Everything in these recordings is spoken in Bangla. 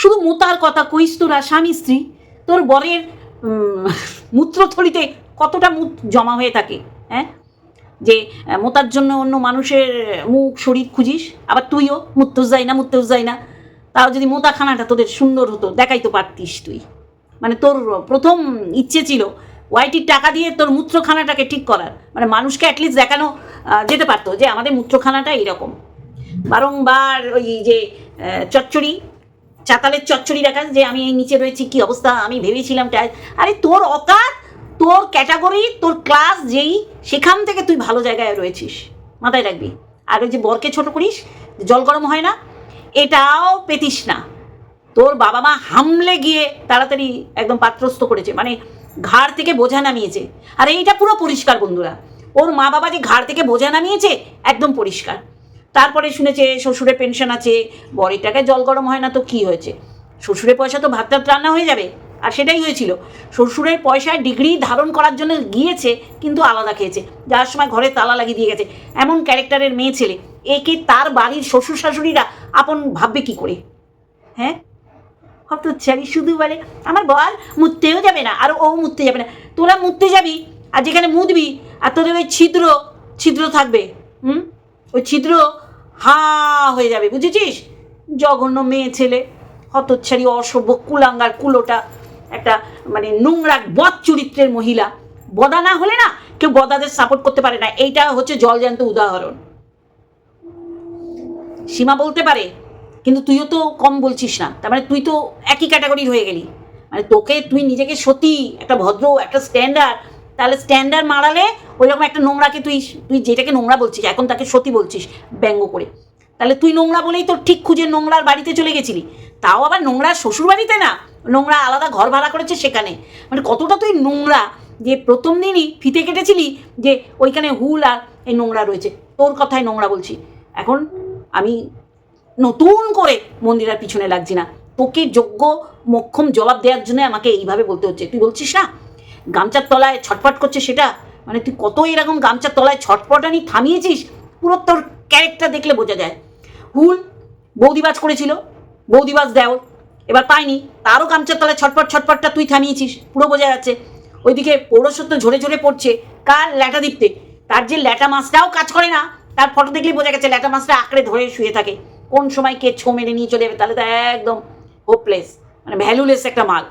শুধু মোতার কথা কইস তোরা, স্বামী স্ত্রী, তোর বরের মূত্রথলিতে কতটা মুত জমা হয়ে থাকে হ্যাঁ? যে মোতার জন্য অন্য মানুষের মুখ, শরীর খুঁজিস, আবার তুইও মুততেও যাই না মুততেও যাই না তাও যদি মোতাখানাটা তোদের সুন্দর হতো দেখাই তো পারতিস তুই। মানে তোর প্রথম ইচ্ছে ছিল ওয়াইটির টাকা দিয়ে তোর মূত্রখানাটাকে ঠিক করার। মানে মানুষকে অ্যাটলিস্ট দেখানো যেতে পারতো যে আমাদের মূত্রখানাটা এইরকম। বারংবার ওই যে চচ্চড়ি চাতালের চচ্চড়ি দেখা যে আমি এই নিচে রয়েছি, কি অবস্থা? আমি ভেবেছিলাম আরে তোর অকাত, তোর ক্যাটাগরি, তোর ক্লাস যেই, সেখান থেকে তুই ভালো জায়গায় রয়েছিস। মাথায় রাখবি। আর ওই যে বরকে ছোট করিস, জল গরম হয় না, এটাও পেতিস না। তোর বাবা মা হামলে গিয়ে তাড়াতাড়ি একদম পাত্রস্থ করেছে মানে ঘাড় থেকে বোঝা নামিয়েছে। আর এইটা পুরো পরিষ্কার বন্ধুরা। ওর মা বাবা যে ঘাড় থেকে বোঝা নামিয়েছে, একদম পরিষ্কার। তারপরে শুনেছে শ্বশুরে পেনশন আছে, বরের টাকায় জল গরম হয় না তো কি হয়েছে? শ্বশুরের পয়সা তো ভাত রান্না হয়ে যাবে, আর সেটাই হয়েছিল। শ্বশুরের পয়সায় ডিগ্রি ধারণ করার জন্য গিয়েছে, কিন্তু আলাদা খেয়েছে। যাওয়ার সময় ঘরে তালা লাগিয়ে দিয়ে গেছে। এমন ক্যারেক্টারের মেয়ে ছেলে, একে তার বাড়ির শ্বশুর শাশুড়িরা আপন ভাববে কি করে? হ্যাঁ? হতচ্ছাড়ি শুধু বলে, আমার বল মুততেও যাবে না, আর ও মুততে যাবে না। তোরা মুততে যাবি, আর যেখানে মুতবি, আর তোদের ওই ছিদ্র ছিদ্র থাকবে, হুম? ওই ছিদ্র হা হয়ে যাবে, বুঝেছিস? জঘন্য মেয়ে ছেলে, হতচ্ছাড়ি, অসভ্য, কুলাঙ্গার কুলোটা, একটা মানে নোংরা বদ চরিত্রের মহিলা। বদা না হলে না কেউ বদাদের সাপোর্ট করতে পারে না। এইটা হচ্ছে জলজান্ত উদাহরণ। সীমা বলতে পারে, কিন্তু তুইও তো কম বলছিস না। তার মানে তুই তো একই ক্যাটাগরির হয়ে গেলি। মানে তোকে, তুই নিজেকে সতী, একটা ভদ্র, একটা স্ট্যান্ডার্ড তাহলে স্ট্যান্ডার্ড মারালে ওইরকম একটা নোংরাকে তুই তুই যেটাকে নোংরা বলছিস, এখন তাকে সতী বলছিস, ব্যঙ্গ করে। তাহলে তুই নোংরা বলেই তোর ঠিক খুঁজে নোংরার বাড়িতে চলে গেছিলি। তাও আবার নোংরা শ্বশুর বাড়িতে না, নোংরা আলাদা ঘর ভাড়া করেছে সেখানে। মানে কতটা তুই নোংরা যে প্রথম দিনই ফিতে কেটেছিলি যে ওইখানে হুল আর এই নোংরা রয়েছে, তোর কথাই নোংরা বলছি। এখন আমি নতুন করে মন্দিরের পিছনে লাগছি না। তোকে যোগ্য, মক্ষম জবাব দেওয়ার জন্য আমাকে এইভাবে বলতে হচ্ছে। তুই বলছিস না? গামছার তলায় ছটফট করছে সেটা? মানে তুই কত এরকম গামছার তলায় ছটফটানি থামিয়েছিস? পুরো তোর ক্যারেক্টার দেখলে বোঝা যায়। হুল বৌদিবাজ করেছিল, বৌদিবাজ দেও এবার পাইনি, তারও গামছার তলায় ছটফট, ছটফটটা তুই থামিয়েছিস, পুরো বোঝা যাচ্ছে। ওইদিকে পৌরসত্ব ঝরে ঝরে পড়ছে, কার ল্যাটা দিপতে? তার যে ল্যাটা মাছটাও কাজ করে না, তার ফটো দেখলেই বোঝা গেছে ল্যাটা মাছটা আঁকড়ে ধরে শুয়ে থাকে। কোন সময় কে ছো মেরে নিয়ে চলে যাবে, তাহলে তো একদম হোপলেস মানে ভ্যালুলেস একটা মাল।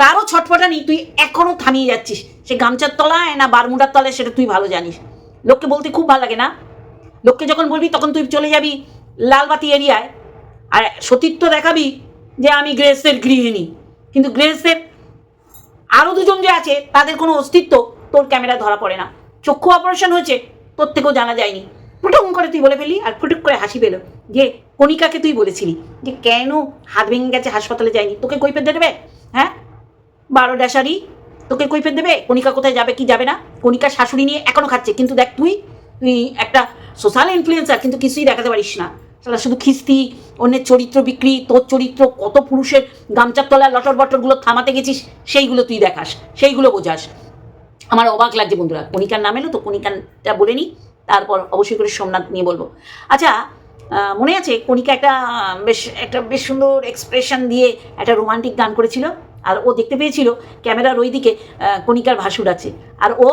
তারও ছটফটানি তুই এখনও থামিয়ে যাচ্ছিস। সে গামছার তলায় না বারমুডার তলায় সেটা তুই ভালো জানিস। লোককে বলতে খুব ভালো লাগে না? লোককে যখন বলবি তখন তুই চলে যাবি লালবাতি এরিয়ায়। আর সতীত্ব দেখাবি যে আমি গ্রেসের গৃহিণী। কিন্তু গ্রেসের আরও দুজন যে আছে, তাদের কোনো অস্তিত্ব তোর ক্যামেরা ধরা পড়ে না। চক্ষু অপারেশন হয়েছে, তোর থেকেও জানা যায়নি। ফুটুং করে তুই বলে ফেলি আর ফুটুক করে হাসি পেল যে কণিকাকে তুই বলেছিলি। যে কেন হাত ভেঙে গেছে, হাসপাতালে যায়নি? তোকে কৈফের দেবে? হ্যাঁ? বারো ড্যাশারি তোকে কই কৈফের দেবে? কণিকা কোথায় যাবে, কি যাবে না? কণিকা শাশুড়ি নিয়ে এখনও খাচ্ছে। কিন্তু দেখ, তুই তুই একটা সোশ্যাল ইনফ্লুয়েন্সার কিন্তু কিছুই দেখাতে পারিস না। তাহলে শুধু খিস্তি, অন্যের চরিত্র বিক্রি, তোর চরিত্র, কত পুরুষের গামচার তলায় লটর বটরগুলো থামাতে গেছিস, সেইগুলো তুই দেখাস, সেইগুলো বোঝাস। আমার অবাক লাগছে বন্ধুরা। কণিকার নাম এলো তো, কণিকাটা বলে নিই তারপর অবশ্যই করে সোমনাথ নিয়ে বলব। আচ্ছা মনে আছে, কণিকা একটা বেশ একটা বেশ সুন্দর এক্সপ্রেশন দিয়ে একটা রোমান্টিক গান করেছিল? আর ও দেখতে পেয়েছিল ক্যামেরার ওই দিকে কণিকার ভাসুর আছে। আর ও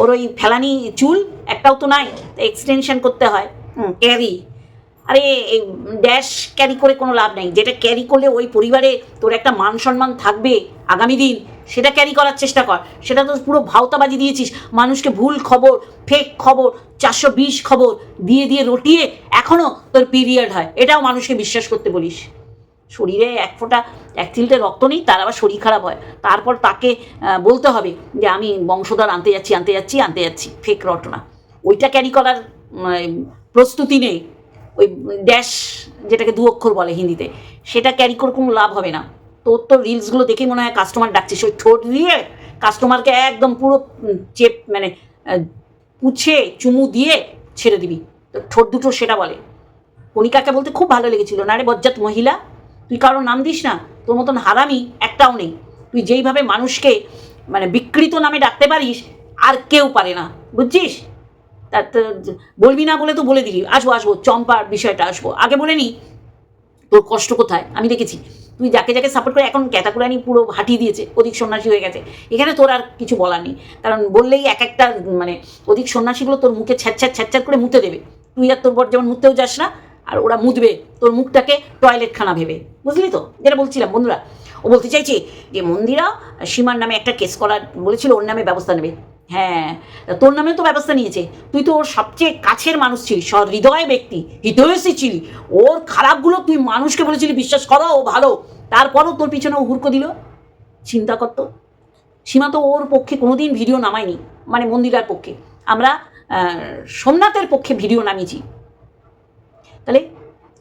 ওর ওই ফেলানি চুল একটাও তো নাই এক্সটেনশন করতে হয়। ক্যারি আরে এই ড্যাশ ক্যারি করে কোনো লাভ নেই। যেটা ক্যারি করলে ওই পরিবারে তোর একটা মান সম্মান থাকবে আগামী দিন সেটা ক্যারি করার চেষ্টা কর। সেটা তো পুরো ভাওতাবাজি দিয়েছিস। মানুষকে ভুল খবর ফেক খবর চারশো বিশ খবর দিয়ে দিয়ে রটিয়ে এখনও তোর পিরিয়ড হয়। এটাও মানুষকে বিশ্বাস করতে বলিস। শরীরে এক ফোঁটা, এক তিলটে রক্ত নেই, তার আবার শরীর খারাপ হয়। তারপর তাকে বলতে হবে যে, আমি বংশধর আনতে যাচ্ছি আনতে যাচ্ছি আনতে যাচ্ছি। ফেক রটনা। ওইটা ক্যারি করার প্রস্তুতি নেই। ওই ড্যাশ যেটাকে দু অক্ষর বলে হিন্দিতে, সেটা ক্যারি করে কোনো লাভ হবে না। তোর তো রিলসগুলো দেখেই মনে হয় কাস্টমার ডাকছিস। ওই ঠোঁট দিয়ে কাস্টমারকে একদম পুরো চেপ মানে পুছে, চুমু দিয়ে ছেড়ে দিবি। তো ঠোঁট দুটো সেটা বলে। কণিকাকে বলতে খুব ভালো লেগেছিল। না রে বজ্জাত মহিলা? তুই কারোর নাম দিস না, তোর মতন হারামি একটাও নেই। তুই যেইভাবে মানুষকে মানে বিকৃত নামে ডাকতে পারিস, আর কেউ পারে না। বুঝছিস? তা, তো, বলবি না বলে তো বলে দিলি। আসব আসব, চম্পার বিষয়টা আসব। আগে বলে নি, তোর কষ্ট কোথায়? আমি দেখেছি। তুই যাকে যাকে সাপোর্ট করে, এখন ক্যাটাকুরানি পুরো হাঁটিয়ে দিয়েছে, অধিক সন্ন্যাসী হয়ে গেছে। এখানে তোর আর কিছু বলার নেই। কারণ বললেই এক একটা মানে অধিক সন্ন্যাসীগুলো তোর মুখে ছ্যাচ্ছার ছ্যাচ্ছার করে মুতে দেবে। তুই আর তোর বর যেমন মুততেও যাস না আর ওরা মুদবে তোর মুখটাকে টয়লেট খানা ভেবে। বুঝলি তো? যেটা বলছিলাম, বন্ধুরা। ও বলতে চাইছে যে, মন্দিরা সীমার নামে একটা কেস করার বলেছিল, ওর নামে ব্যবস্থা নেবে। হ্যাঁ তোর নামেও তো ব্যবস্থা নিয়েছে। তুই তো ওর সবচেয়ে কাছের মানুষ ছিলি হৃদয় ব্যক্তি, হিতৈষী ছিলি। ওর খারাপগুলো তুই মানুষকে বলেছিলি, বিশ্বাস করো, ও ভালো। তারপরও তোর পিছনে ও হুড়কো দিল। চিন্তা করতো সীমা তো ওর পক্ষে কোনোদিন ভিডিও নামায়নি মানে মন্দিরার পক্ষে। আমরা সোমনাথের পক্ষে ভিডিও নামিয়েছি। তাহলে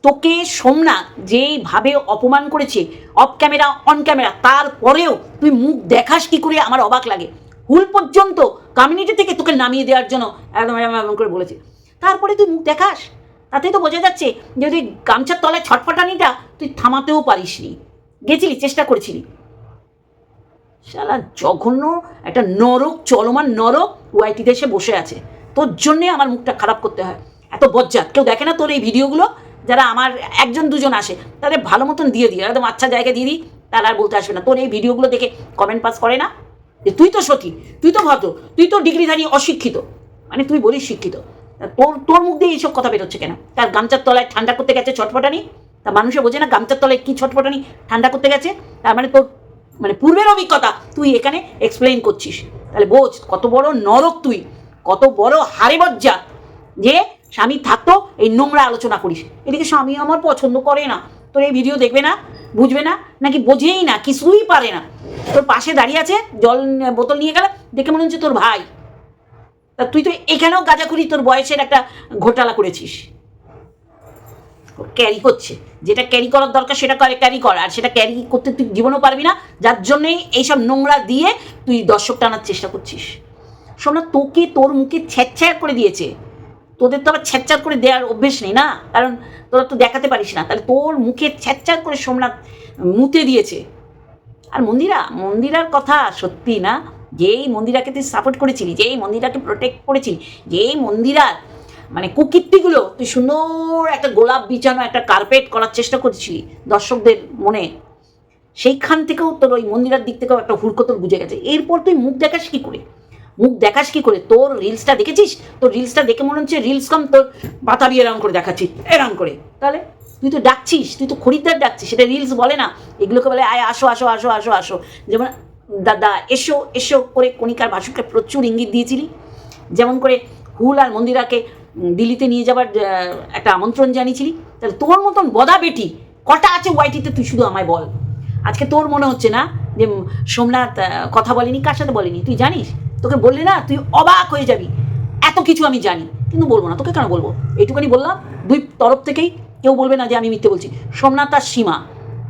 তোকে সোমনাথ যেইভাবে অপমান করেছে অফ ক্যামেরা অন ক্যামেরা তারপরেও তুই মুখ দেখাস কি করে? আমার অবাক লাগে। হুল পর্যন্ত কমিউনিটি থেকে তোকে নামিয়ে দেওয়ার জন্য একদম এরম করে বলেছে। তারপরে তুই মুখ দেখাস। তাতেই তো বোঝা যাচ্ছে যে তুই গামছার তলায় ছটফটানিটা তুই থামাতেও পারিসনি। গেছিলি, চেষ্টা করেছিলি। শালা জঘন্য একটা নরক, চলমান নরক ওয়াইটিতে এসে বসে আছে। তোর জন্যে আমার মুখটা খারাপ করতে হয়। এত বজ্জাত। কেউ দেখে না তোর এই ভিডিওগুলো? যারা আমার একজন দুজন আসে, তাদের ভালো মতন দিয়ে দিই। একদম আচ্ছা জায়গায় দিয়ে দিই, তারা আর বলতে আসবে না। তোর এই ভিডিওগুলো দেখে কমেন্ট পাস করে না? যে তুই তো সতী, তুই তো ভদ্র, তুই তো ডিগ্রিধারী অশিক্ষিত। মানে তুই বলিস শিক্ষিত। তোর তোর মুখ দিয়ে এইসব কথা বেরোচ্ছে কেন? তার গামছার তলায় ঠান্ডা করতে গেছে ছটফটানি তা মানুষে বোঝে না গামছার তলায় কী ছটফটানি ঠান্ডা করতে গেছে? তার মানে তোর মানে পূর্বের অভিজ্ঞতা তুই এখানে এক্সপ্লেইন করছিস। তাহলে বোঝ, কত বড় নরক তুই, কত বড় হারে বজ্জা যে স্বামী থাকতো, এই নোংরা আলোচনা করিস। এদিকে স্বামী আমার পছন্দ করে না। তোর এই ভিডিও দেখবে না, বুঝবে না, নাকি বোঝেই না, কিছুই পারে না। তোর পাশে দাঁড়িয়ে আছে, জল বোতল নিয়ে গেলে, দেখে মনে হচ্ছে তোর ভাই। তা তুই তো এখানেও গাঁজাখুরি তোর বয়সের একটা ঘোটালা করেছিস। ক্যারি করছে। যেটা ক্যারি করার দরকার, সেটা করে ক্যারি কর। আর সেটা ক্যারি করতে তুই জীবনও পারবি না। যার জন্যেই এইসব নোংরা দিয়ে তুই দর্শক টানার চেষ্টা করছিস। শোনা তোকে তোর মুখে ছ্যাচ্ছ্যার করে দিয়েছে। তোদের তো আবার ছ্যাচ্ছার করে দেওয়ার অভ্যেস নেই না? কারণ তোরা তো দেখাতে পারিস না। তাহলে তোর মুখে ছ্যাচ্ছার করে সোমনাথ মুতে দিয়েছে। আর মন্দিরা, মন্দিরার কথা সত্যি না? যেই মন্দিরাকে তুই সাপোর্ট করেছিলি, যেই মন্দিরাকে প্রোটেক্ট করেছিলি, যেই মন্দিরার মানে কুকীর্তিগুলো তুই সুন্দর একটা গোলাপ বিছানো, একটা কার্পেট করার চেষ্টা করেছিলি দর্শকদের মনে। সেইখান থেকেও তোর ওই মন্দিরের দিক থেকেও একটা হুড়কো তোর বুঝে গেছে। এরপর তুই মুখ দেখাস কি করে? মুখ দেখাস কি করে? তোর রিলসটা দেখেছিস? তোর রিলসটা দেখে মনে হচ্ছে রিলস কম তোর বাতাবি এরম করে দেখাচ্ছিস এরম করে। তাহলে তুই তো ডাকছিস, তুই তো খরিদ্দার ডাকছিস, সেটা রিলস বলে না। এগুলোকে বলে, আয়, আসো আসো আসো আসো আসো। যেমন, দাদা, এসো এসো। করে কণিকার বাসুকে প্রচুর ইঙ্গিত দিয়েছিলি। যেমন করে হুল আর মন্দিরাকে দিল্লিতে নিয়ে যাবার একটা আমন্ত্রণ জানিয়েছিলি। তাহলে তোর মতন বদা বেটি, কটা আছে ওয়াইটিতে তুই শুধু আমায় বল। আজকে তোর মনে হচ্ছে না যে সোমনাথ কথা বলেনি, কার সাথে বলেনি? তুই জানিস? তোকে বললে না তুই অবাক হয়ে যাবি। এত কিছু আমি জানি, কিন্তু বলব না। তোকে কেন বলব? এইটুখানি বললাম। দুই তরফ থেকেই কেউ বলবে না যে আমি মিথ্যে বলছি। সোমনাথ আর সীমা,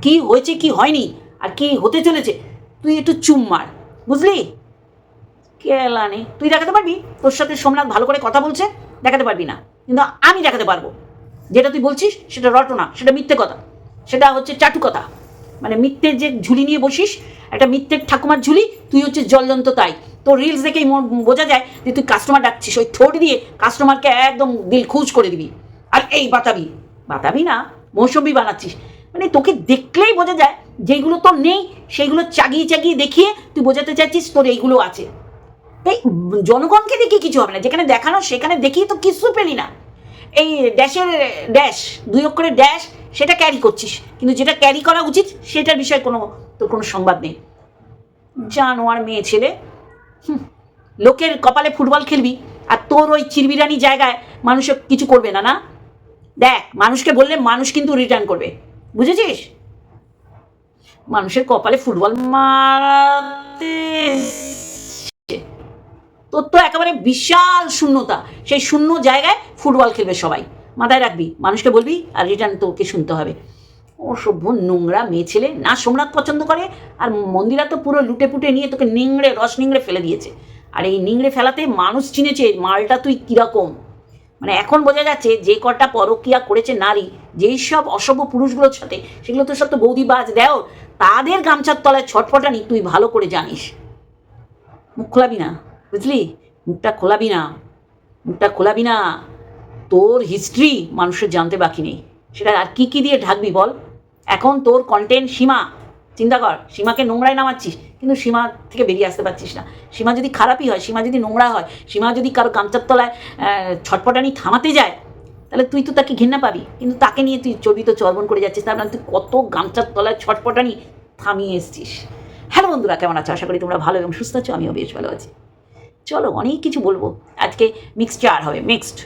কি হয়েছে, কি হয়নি, আর কি হতে চলেছে, তুই একটু চুম মার। বুঝলি? কেলা নেই তুই দেখাতে পারবি? তোর সাথে সোমনাথ ভালো করে কথা বলছে, দেখাতে পারবি না। কিন্তু আমি দেখাতে পারব। যেটা তুই বলছিস, সেটা রটনা, সেটা মিথ্যে কথা। সেটা হচ্ছে চাটু কথা মানে মিথ্যের যে ঝুলি নিয়ে বসিস, একটা মিথ্যের ঠাকুমার ঝুলি, তুই হচ্ছে জলজন্ত তাই। তোর রিলস দেখেই বোঝা যায় যে তুই কাস্টমার ডাকছিস, ওই থ্রোট দিয়ে কাস্টমারকে একদম দিল খুশ করে দিবি। আর এই বাতাবি বাতাবি না, মৌসুমি বানাচ্ছিস। মানে তোকে দেখলেই বোঝা যায় যেগুলো তোর নেই সেইগুলো চাগিয়ে চাগিয়ে দেখিয়ে তুই বোঝাতে চাইছিস তোর এইগুলো আছে। তাই জনগণকে দেখে কিছু হবে না, যেখানে দেখানো, সেখানে দেখিয়ে তো কিছু পেলি না। এই ড্যাশের, ড্যাশ, দুই অক্ষরের ড্যাশ, সেটা ক্যারি করছিস। কিন্তু যেটা ক্যারি করা উচিত, সেটার বিষয়ে কোনো, তোর কোনো সংবাদ নেই। জানোয়ার মেয়ে ছেলে। লোকের কপালে ফুটবল খেলবি, আর তোর ওই চিরবিরানি জায়গায় মানুষে কিছু করবে না না? দেখ, মানুষকে বললে মানুষ কিন্তু রিটার্ন করবে। বুঝেছিস? মানুষের কপালে ফুটবল মারাতে তোর তো একেবারে বিশাল শূন্যতা। সেই শূন্য জায়গায় ফুটবল খেলবে সবাই। মাথায় রাখবি, মানুষকে বলবি আর রিটার্ন তোকে শুনতে হবে। ও সভ্য নোংরা মেয়ে ছেলে। না সোমনাথ পছন্দ করে, আর মন্দিরা তো পুরো লুটে পুটে নিয়ে তোকে নিংড়ে, রস নিংড়ে ফেলে দিয়েছে। আর এই নিংড়ে ফেলাতে মানুষ চিনেছে মালটা তুই কীরকম। মানে এখন বোঝা যাচ্ছে যে কটা পরকিয়া করেছে নারী, যেই সব অসভ্য পুরুষগুলোর সাথে, সেগুলো তো সব তো বৌদি বাজ দেও। তাদের গামছার তলায় ছটফটানি তুই ভালো করে জানিস। মুখ খোলাবি না। বুঝলি? মুখটা খোলাবি না। মুখটা খোলাবি না। তোর হিস্ট্রি মানুষের জানতে বাকি নেই। সেটা আর কি কি দিয়ে ঢাকবি বল? এখন তোর কন্টেন্ট সীমা। চিন্তা কর, সীমাকে নোংরায় নামাচ্ছিস, কিন্তু সীমা থেকে বেরিয়ে আসতে পারছিস না। সীমা যদি খারাপই হয়, সীমা যদি নোংরা হয়, সীমা যদি কারও তলায় ছটপটানি থামাতে যায়, তাহলে তুই তো তাকে ঘেন্না পাবি। কিন্তু তাকে নিয়ে তুই চর্বিত চর্বণ করে যাচ্ছিস তার তুই কত গামচার তলায় ছটপটানি থামিয়ে এসছিস। হ্যালো বন্ধুরা, কেমন আছো? আশা করি তোমরা ভালো এবং সুস্থ আছো, আমিও বেশ ভালো আছি। চলো, অনেক কিছু বলব। আজকে মিক্সচার হবে মিক্সড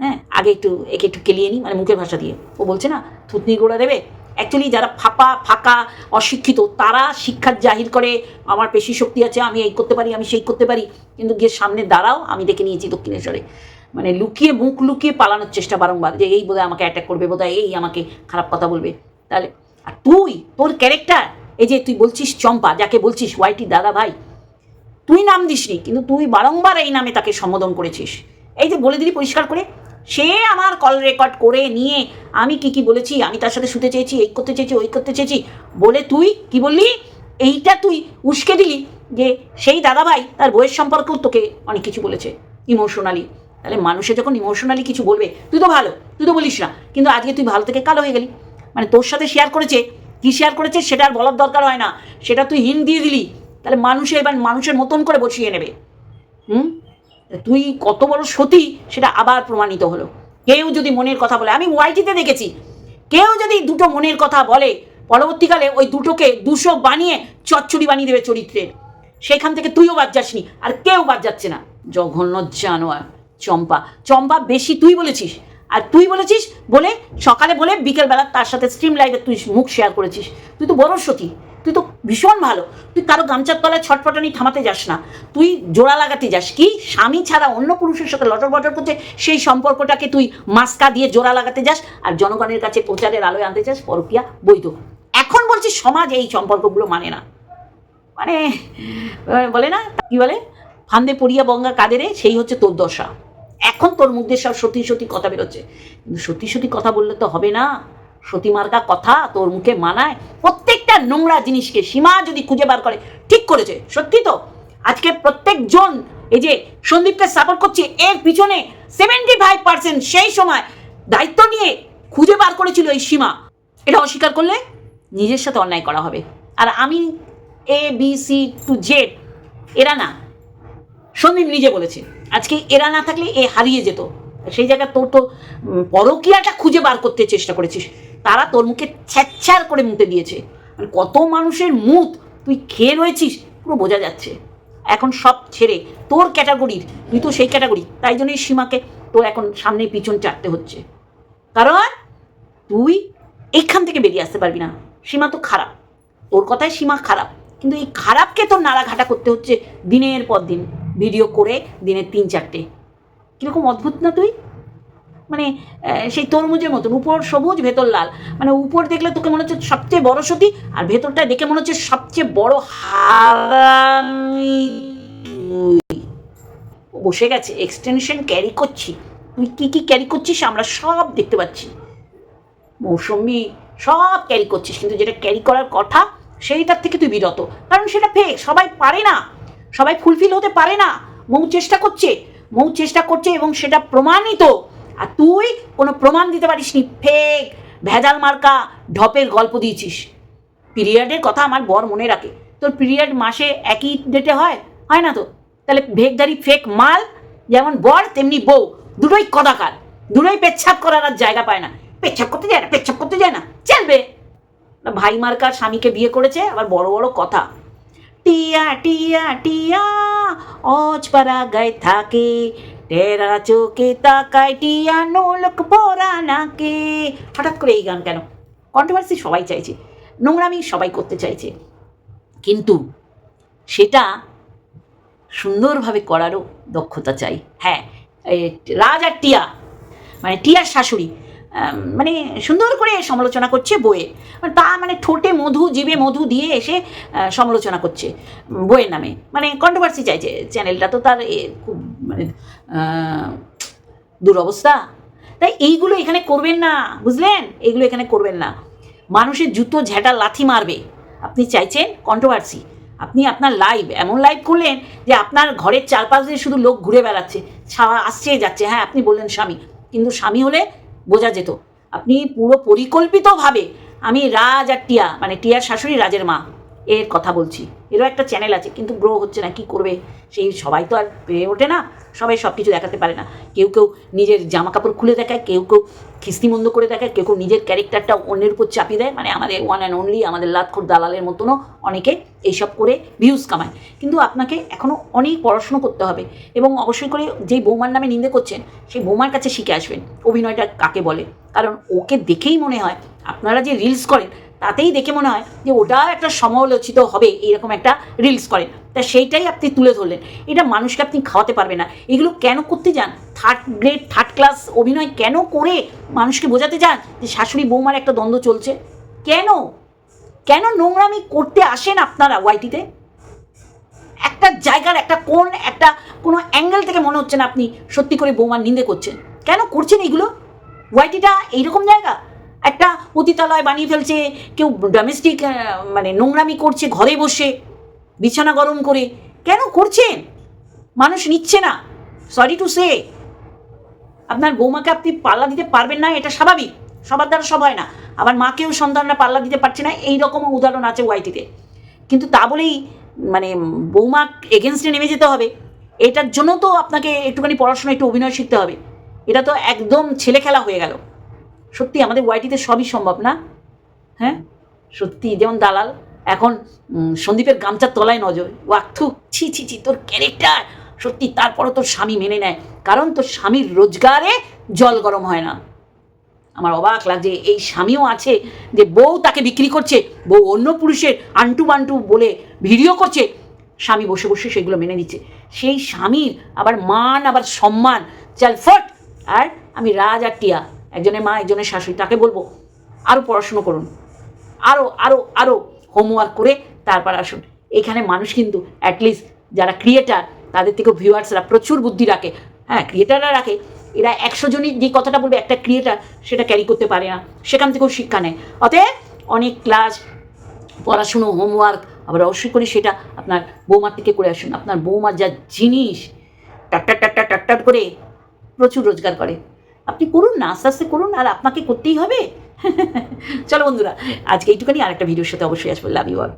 হ্যাঁ আগে একটু, একে একটু কেলিয়ে নিই মানে মুখের ভাষা দিয়ে। ও বলছে না, থুতনি গোড়া দেবে? অ্যাকচুয়ালি যারা ফাঁপা, ফাঁকা, অশিক্ষিত, তারা শিক্ষার জাহির করে, আমার পেশি শক্তি আছে, আমি এই করতে পারি, আমি সেই করতে পারি। কিন্তু গিয়ে সামনে দাঁড়াও, আমি দেখে নিয়েছি দক্ষিণেশ্বরে। মানে লুকিয়ে, মুখ লুকিয়ে পালানোর চেষ্টা বারংবার, যে এই বোধহয় আমাকে অ্যাটাক করবে, বোধহয় এই আমাকে খারাপ কথা বলবে। তাহলে, আর তুই, তোর ক্যারেক্টার এই যে তুই বলছিস চম্পা, যাকে বলছিস ওয়াইটি দাদা ভাই তুই নাম দিসনি, কিন্তু তুই বারংবার এই নামে তাকে সম্বোধন করেছিস। এই যে বলে দিলি পরিষ্কার করে, সে আমার কল রেকর্ড করে নিয়ে আমি কি কি বলেছি, আমি তার সাথে শুতে চেয়েছি, এই করতে চেয়েছি, ওই করতে চেয়েছি, বলে তুই কি বললি? এইটা তুই উস্কে দিলি যে সেই দাদাভাই তার বইয়ের সম্পর্কেও তোকে অনেক কিছু বলেছে ইমোশনালি তাহলে মানুষে যখন ইমোশনালি কিছু বলবে, তুই তো ভালো, তুই তো বলিস না, কিন্তু আজকে তুই ভালো থেকে কালো হয়ে গেলি। মানে তোর সাথে শেয়ার করেছে, কি শেয়ার করেছে সেটা আর বলার দরকার হয় না, সেটা তুই হিন দিয়ে দিলি। তাহলে মানুষে এবার মানুষের মতন করে বসিয়ে নেবে। হুম? তুই কত বড় সতী, সেটা আবার প্রমাণিত হলো। কেউ যদি মনের কথা বলে, আমি ওয়াইটিতে দেখেছি। কেউ যদি দুটো মনের কথা বলে, পরবর্তীকালে ওই দুটোকে দুশো বানিয়ে চচ্চড়ি বানিয়ে দেবে চরিত্রের সেখান থেকে তুইও বাদ যাসনি, আর কেউ বাদ যাচ্ছে না। জঘন্য জানোয়ার, চম্পা। চম্পা, বেশি তুই বলেছিস। আর তুই বলেছিস বলে, সকালে বলে, বিকেলবেলা তার সাথে স্ট্রিম লাইভে তুই মুখ শেয়ার করেছিস। তুই তো বড় সতী। তুই তো ভীষণ ভালো। তুই কারও গামছার তলায় ছটপটানি থামাতে যাস না। তুই জোড়া লাগাতে যাস। কি? স্বামী ছাড়া অন্য পুরুষের সাথে লটর বটর করছে, সেই সম্পর্কটাকে তুই মাস্কা দিয়ে জোড়া লাগাতে যাস আর জনগণের কাছে প্রচারের আলোয় আনতে চাস পরকিয়া, বৈধ। এখন বলছিস সমাজ এই সম্পর্কগুলো মানে না। মানে বলে না, কি বলে? ফান্দে পড়িয়া বঙ্গা কাদেরে, সেই হচ্ছে তোর দশা। এখন তোর মুখ দিয়ে সব সত্যি সত্যি কথা বেরোচ্ছে। সত্যি সত্যি কথা বললে তো হবে না। সতী মার্কা কথা তোর মুখে মানায়। প্রত্যেকটা নোংরা জিনিসকে সীমা যদি খুঁজে বার করে, ঠিক করেছে। সত্যি তো? আজকে প্রত্যেকজন এই যে সন্দীপকে সাপোর্ট করছে, এর পিছনে সেভেন্টি ফাইভ পার্সেন্ট সেই সময় দায়িত্ব নিয়ে খুঁজে বার করেছিল এই সীমা। এটা অস্বীকার করলে নিজের সাথে অন্যায় করা হবে। আর আমি A B C to Z এরা না, সন্দীপ নিজে বলেছে, আজকে এরা না থাকলে এ হারিয়ে যেত। সেই জায়গায় তোর তো পরকীয়াটা খুঁজে বার করতে চেষ্টা করেছিস। তারা তোর মুখে ছ্যাচ্ছার করে মুতে দিয়েছে। কত মানুষের মুখ তুই খেয়ে রয়েছিস, পুরো বোঝা যাচ্ছে। এখন সব ছেড়ে তোর ক্যাটাগরির, তুই তো সেই ক্যাটাগরি, তাই জন্যই সীমাকে তোর এখন সামনে পিছন চাটতে হচ্ছে। কারণ তুই এইখান থেকে বেরিয়ে আসতে পারবি না। সীমা তো খারাপ। তোর কথায় সীমা খারাপ। কিন্তু এই খারাপকে তোর নাড়াঘাটা করতে হচ্ছে দিনের পর দিন। ভিডিও করে দিনের তিন চারটে। কীরকম অদ্ভুত না তুই? মানে সেই তরমুজের মতন, উপর সবুজ, ভেতর লাল। মানে উপর দেখলে তোকে মনে হচ্ছে সবচেয়ে বড় সতী, আর ভেতরটা দেখে মনে হচ্ছে সবচেয়ে বড় হারামি বসে গেছে এক্সটেনশন ক্যারি করছি। তুই কী কী ক্যারি করছিস আমরা সব দেখতে পাচ্ছি। মৌসুমি, সব ক্যারি করছিস, কিন্তু যেটা ক্যারি করার কথা, সেইটার থেকে তুই বিরত। কারণ সেটা ফেক সবাই পারে না। সবাই ফুলফিল হতে পারে না। মৌ চেষ্টা করছে, মৌ চেষ্টা করছে এবং সেটা প্রমাণিত। আর তুই কোনো প্রমাণ দিতে পারিস নি ফেক, ভেজাল মার্কা, ঢপের গল্প দিয়েছিস। পিরিয়ডের কথা আমার বর মনে রাখে। তোর পিরিয়ড মাসে একই ডেটে হয়? হয় না তো? তাহলে ভেগদারি ফেক মাল, যেমন বর, তেমনি বউ। দুটোই কদাকার। দুটোই পেচ্ছাপ করার আর জায়গা পায় না। পেচ্ছাপ করতে যায় না, পেচ্ছাপ করতে যায় না। চলবে। ভাই মার্কার স্বামীকে বিয়ে করেছে, আবার বড় বড় কথা। টিয়া টিয়া টিয়া, অজ পারা গায়ে থাকে। টেরা চোখে তাকায় টিয়া নোলক পরা নাকে হঠাৎ করে এই গান কেন? কন্ট্রোভার্সি সবাই চাইছে, নোংরামি সবাই করতে চাইছে। কিন্তু সেটা সুন্দরভাবে করারও দক্ষতা চাই। হ্যাঁ রাজ আর টিয়া মানে টিয়ার শাশুড়ি মানে সুন্দর করে সমালোচনা করছে বইয়ে মানে তা মানে ঠোঁটে মধু, জিভে মধু দিয়ে এসে সমালোচনা করছে বইয়ের নামে। মানে কন্ট্রোভার্সি চাইছে চ্যানেলটা তো তার খুব মানে দুরবস্থা। তাই এইগুলো এখানে করবেন না, বুঝলেন? এইগুলো এখানে করবেন না। মানুষের জুতো, ঝেঁটা, লাথি মারবে। আপনি চাইছেন কন্ট্রোভার্সি আপনি আপনার লাইভ এমন লাইভ করলেন যে আপনার ঘরের চারপাশ দিয়ে শুধু লোক ঘুরে বেড়াচ্ছে ছাওয়া আসছে, যাচ্ছে। হ্যাঁ আপনি বললেন স্বামী। কিন্তু স্বামী হলে বোঝা যেত। আপনি পুরো পরিকল্পিতভাবে, আমি রাজ আর টিয়া মানে টিয়ার শাশুড়ি রাজের মা, এর কথা বলছি। এরও একটা চ্যানেল আছে, কিন্তু গ্রো হচ্ছে না, কি করবে? সেই সবাই তো আর পেয়ে ওঠে না, সবাই সব কিছু দেখাতে পারে না। কেউ কেউ নিজের জামা কাপড় খুলে দেখায়, কেউ কেউ খিস্তিমন্দ করে দেখায়, কেউ কেউ নিজের ক্যারেক্টারটা অন্যের উপর চাপিয়ে দেয়। মানে আমাদের ওয়ান অ্যান্ড অনলি আমাদের লাতখোর দালালের মতনও অনেকে এইসব করে ভিউজ কামায়। কিন্তু আপনাকে এখনও অনেক পড়াশুনো করতে হবে এবং অবশ্যই করে যেই বৌমার নামে নিন্দে করছেন, সেই বৌমার কাছে শিখে আসবেন, অভিনয়টা কাকে বলে? কারণ ওকে দেখেই মনে হয় আপনারা যে রিলস করেন তাতেই দেখে মনে হয় যে ওটা একটা সমালোচিত হবে, এইরকম একটা রিলস করেন। তা সেইটাই আপনি তুলে ধরলেন। এটা মানুষকে আপনি খাওয়াতে পারবেন না। এগুলো কেন করতে যান? থার্ড গ্রেড থার্ড ক্লাস অভিনয় কেন করে মানুষকে বোঝাতে চান যে শাশুড়ি বৌমার একটা দ্বন্দ্ব চলছে? কেন? কেন নোংরামি করতে আসেন আপনারা ওয়াইটিতে একটা জায়গার, একটা কোন একটা কোনো অ্যাঙ্গেল থেকে মনে হচ্ছে না আপনি সত্যি করে বৌমার নিন্দে করছেন। কেন করছেন এগুলো? ওয়াইটিটা এইরকম জায়গা? একটা পতিতালয় বানিয়ে ফেলছে, কেউ ডোমেস্টিক মানে নোংরামি করছে ঘরে বসে, বিছানা গরম করে। কেন করছেন? মানুষ নিচ্ছে না। সরি টু সে আপনার বৌমাকে আপনি পাল্লা দিতে পারবেন না, এটা স্বাভাবিক। সবার দ্বারা সব হয় না। আবার মাকেও সন্তানরা পাল্লা দিতে পারছে না এই রকম উদাহরণ আছে ওয়াইটিতে কিন্তু তা বলেই মানে বৌমা এগেনস্টে নেমে যেতে হবে। এটার জন্য তো আপনাকে একটুখানি পড়াশোনা একটু অভিনয় শিখতে হবে। এটা তো একদম ছেলে খেলা হয়ে গেল। সত্যি আমাদের ওয়াইটিতে সবই সম্ভব না? হ্যাঁ? সত্যি, যেমন দালাল, এখন সন্দীপের গামছার তলায় নজর। ওয়াক্থু ছি ছি ছি, তোর ক্যারেক্টার সত্যি, তারপরও তোর স্বামী মেনে নেয়। কারণ তোর স্বামীর রোজগারে জল গরম হয় না। আমার অবাক লাগছে, এই স্বামীও আছে যে বউ তাকে বিক্রি করছে, বউ অন্য পুরুষের আন্টু বান্টু বলে ভিডিও করছে। স্বামী বসে বসে সেগুলো মেনে নিচ্ছে। সেই স্বামীর আবার মান, আবার সম্মান। চাল, ফট! আর আমি রাজ আর টিয়া। একজনের মা, একজনের শাশুড়ি, তাকে বলব আরও পড়াশুনো করুন। আরও আরও আরও হোমওয়ার্ক করে তারপর আসুন। এখানে মানুষ কিন্তু অ্যাটলিস্ট যারা ক্রিয়েটার তাদের থেকেও ভিউয়ার্সরা প্রচুর বুদ্ধি রাখে। হ্যাঁ ক্রিয়েটাররা রাখে। এরা একশো জনই যে কথাটা বলবে, একটা ক্রিয়েটার সেটা ক্যারি করতে পারে না। সেখান থেকেও শিক্ষা নেয়। অতএব অনেক ক্লাস পড়াশুনো হোমওয়ার্ক আবার অবশ্যই করে সেটা আপনার বৌমার থেকে করে আসুন। আপনার বৌমার যা জিনিস টাট্টার টাট্টার টাট্টার করে প্রচুর রোজগার করে। আপনি করুন না, আস্তে আস্তে করুন, আর আপনাকে করতেই হবে। চলো বন্ধুরা, আজকে এইটুখানি আর একটা ভিডিওর সাথে অবশ্যই আসব। Love you all